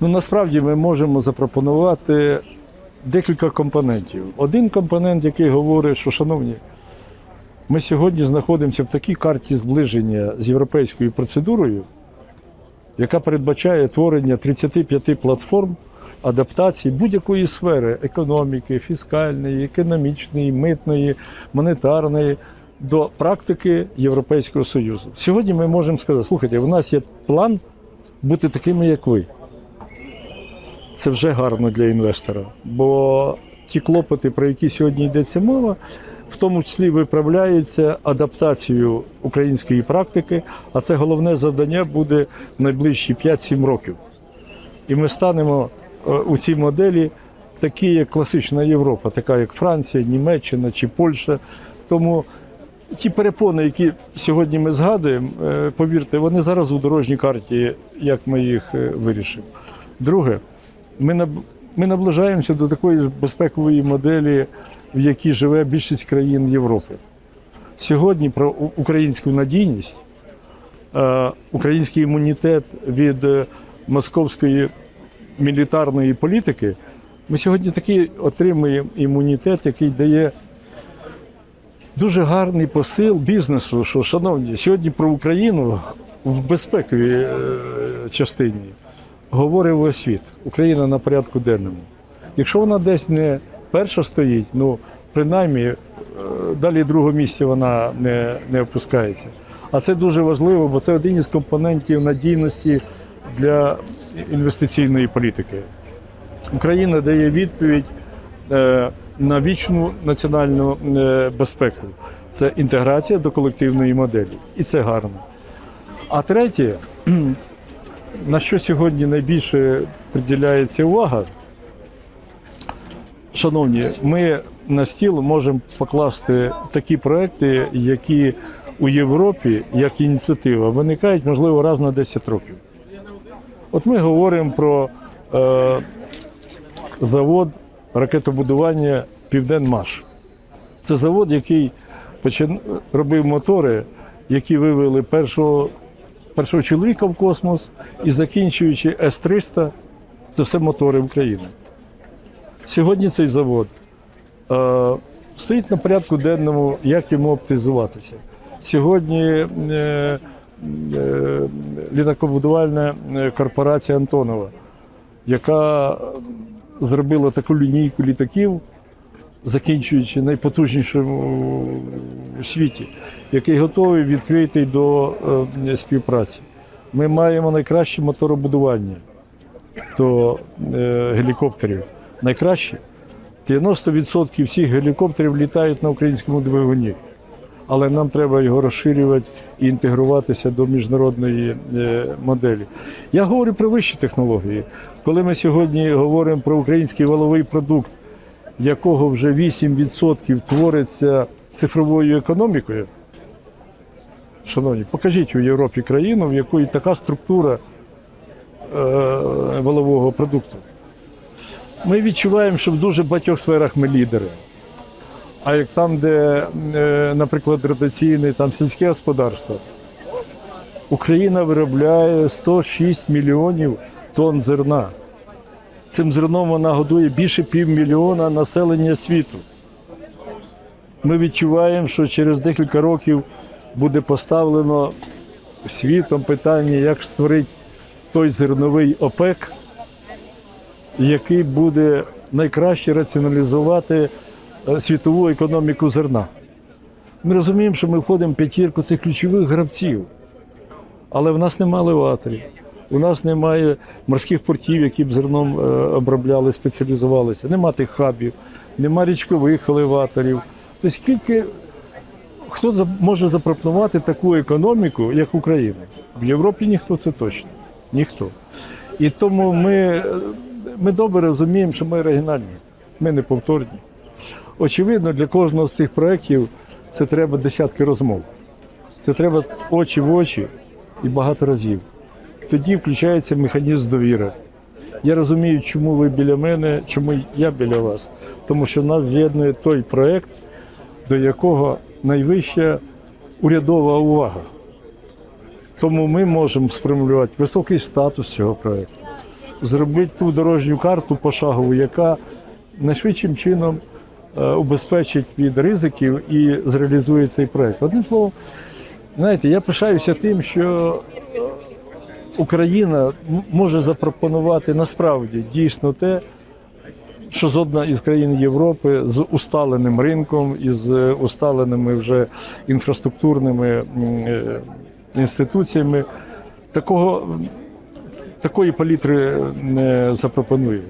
Ну насправді ми можемо запропонувати декілька компонентів. Один компонент, який говорить, що, шановні, ми сьогодні знаходимося в такій карті зближення з європейською процедурою, яка передбачає творення 35 платформ адаптації будь-якої сфери економіки, фіскальної, економічної, митної, монетарної до практики Європейського Союзу. Сьогодні ми можемо сказати, слухайте, у нас є план бути такими, як ви. Це вже гарно для інвестора, бо ті клопоти, про які сьогодні йдеться мова, в тому числі виправляються адаптацією української практики, а це головне завдання буде в найближчі 5-7 років. І ми станемо е, у цій моделі такі, як класична Європа, така як Франція, Німеччина чи Польща. Тому ті перепони, які сьогодні ми згадуємо, е, повірте, вони зараз у дорожній карті, як ми їх е, вирішимо. Друге, ми, ми наближаємося до такої безпекової моделі, в якій живе більшість країн Європи. Сьогодні про українську надійність, е, український імунітет від е, московської мілітарної політики, ми сьогодні такий отримуємо імунітет, який дає дуже гарний посил бізнесу, що, шановні, сьогодні про Україну в безпековій е, частині говорить весь світ. Україна на порядку денному. Якщо вона десь не перша стоїть, ну принаймні е, далі другого місця вона не, не опускається. А це дуже важливо, бо це один із компонентів надійності для інвестиційної політики. Україна дає відповідь е, на вічну національну е, безпеку. Це інтеграція до колективної моделі. І це гарно. А третє, на що сьогодні найбільше приділяється увага, шановні, ми на стіл можемо покласти такі проекти, які у Європі, як ініціатива, виникають, можливо, раз на 10 років. От ми говоримо про е, завод ракетобудування Південмаш. Це завод, який почин... робив мотори, які вивели першого, першого чоловіка в космос і закінчуючи С-300, це все мотори України. Сьогодні цей завод е, стоїть на порядку денному, як йому оптимізуватися. Сьогодні е, е, літакобудувальна е, корпорація Антонова, яка зробила таку лінійку літаків, закінчуючи найпотужнішим у світі, який готовий відкритий до е, співпраці. Ми маємо найкраще моторобудування до е, гелікоптерів. Найкраще 90% всіх гелікоптерів літають на українському двигуні. Але нам треба його розширювати і інтегруватися до міжнародної е, моделі. Я говорю про вищі технології. Коли ми сьогодні говоримо про український валовий продукт, якого вже 8% твориться цифровою економікою, шановні, покажіть у Європі країну, в якої така структура е, валового продукту. Ми відчуваємо, що в дуже багатьох сферах ми лідери. А як там, де, е, наприклад, традиційне там сільське господарство, Україна виробляє 106 мільйонів тонн зерна. Цим зерном вона годує більше півмільйона населення світу. Ми відчуваємо, що через декілька років буде поставлено світом питання, як створити той зерновий ОПЕК, який буде найкраще раціоналізувати е, світову економіку зерна. Ми розуміємо, що ми входимо в п'ятірку цих ключових гравців, але в нас немає елеваторів, у нас немає морських портів, які б зерном е, обробляли, спеціалізувалися, нема тих хабів, нема річкових елеваторів. Тобто скільки хто може запропонувати таку економіку, як Україна? В Європі ніхто це точно. Ніхто. І тому ми, е, ми добре розуміємо, що ми оригінальні, ми не повторні. Очевидно, для кожного з цих проєктів це треба десятки розмов. Це треба очі в очі і багато разів. Тоді включається механізм довіри. Я розумію, чому ви біля мене, чому я біля вас. Тому що нас з'єднує той проєкт, до якого найвища урядова увага. Тому ми можемо сформулювати високий статус цього проєкту. зробити ту дорожню карту пошагову, яка найшвидшим чином е, убезпечить від ризиків і зреалізує цей проект. Одним словом, знаєте, я пишаюся тим, що е, Україна може запропонувати насправді дійсно те, що жодна із країн Європи з усталеним ринком і з усталеними вже інфраструктурними е, інституціями такого, такої палітри не запропонує.